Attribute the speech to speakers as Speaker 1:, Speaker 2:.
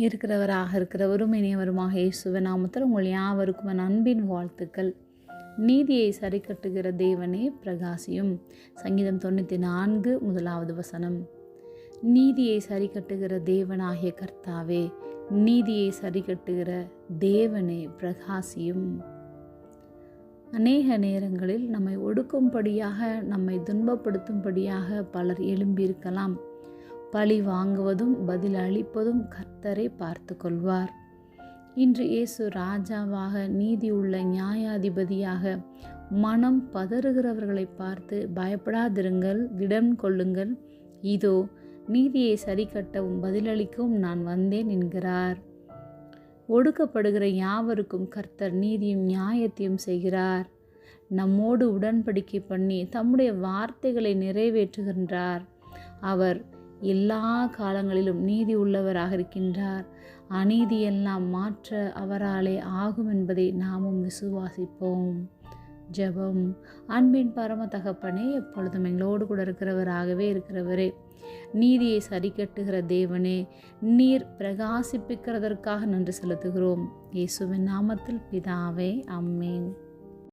Speaker 1: இருக்கிறவராக இருக்கிறவரும் இனியவருமாக இயேசுவ நாமத்தில் உங்கள் யாவருக்கும் அன்பின் வாழ்த்துக்கள். நீதியை சரி கட்டுகிற தேவனே பிரகாசியும். சங்கீதம் தொண்ணூற்றி நான்கு முதலாவது வசனம். நீதியை சரி கட்டுகிற தேவனாகிய கர்த்தாவே நீதியை சரி கட்டுகிற தேவனே பிரகாசியும். அநேக நேரங்களில் நம்மை ஒடுக்கும்படியாக நம்மை துன்பப்படுத்தும்படியாக பலர் எழும்பியிருக்கலாம். பழி வாங்குவதும் பதில் அளிப்பதும் கர்த்தரை பார்த்து கொள்வார் இன்று இயேசு ராஜாவாக நீதி உள்ள நியாயாதிபதியாக மனம் பதறுகிறவர்களை பார்த்து பயப்படாதிருங்கள் திடம் கொள்ளுங்கள். இதோ நீதியை சரிகட்டவும் பதிலளிக்கவும் நான் வந்தேன் என்கிறார். ஒடுக்கப்படுகிற யாவருக்கும் கர்த்தர் நீதியும் நியாயத்தையும் செய்கிறார். நம்மோடு உடன்படிக்கை பண்ணி தம்முடைய வார்த்தைகளை நிறைவேற்றுகின்றார். அவர் எல்லா காலங்களிலும் நீதி உள்ளவராக இருக்கின்றார். அநீதியெல்லாம் மாற்ற அவராலே ஆகும் என்பதை நாமும் விசுவாசிப்போம். ஜெபம். அன்பின் பரம தகப்பனே எப்பொழுதும் எங்களோடு கூட இருக்கிறவராகவே இருக்கிறவரே நீதியை சரிக்கட்டுகிற தேவனே நீர் பிரகாசிப்பிக்கிறதற்காக நன்றி செலுத்துகிறோம். இயேசுவின் நாமத்தில் பிதாவே அம்மேன்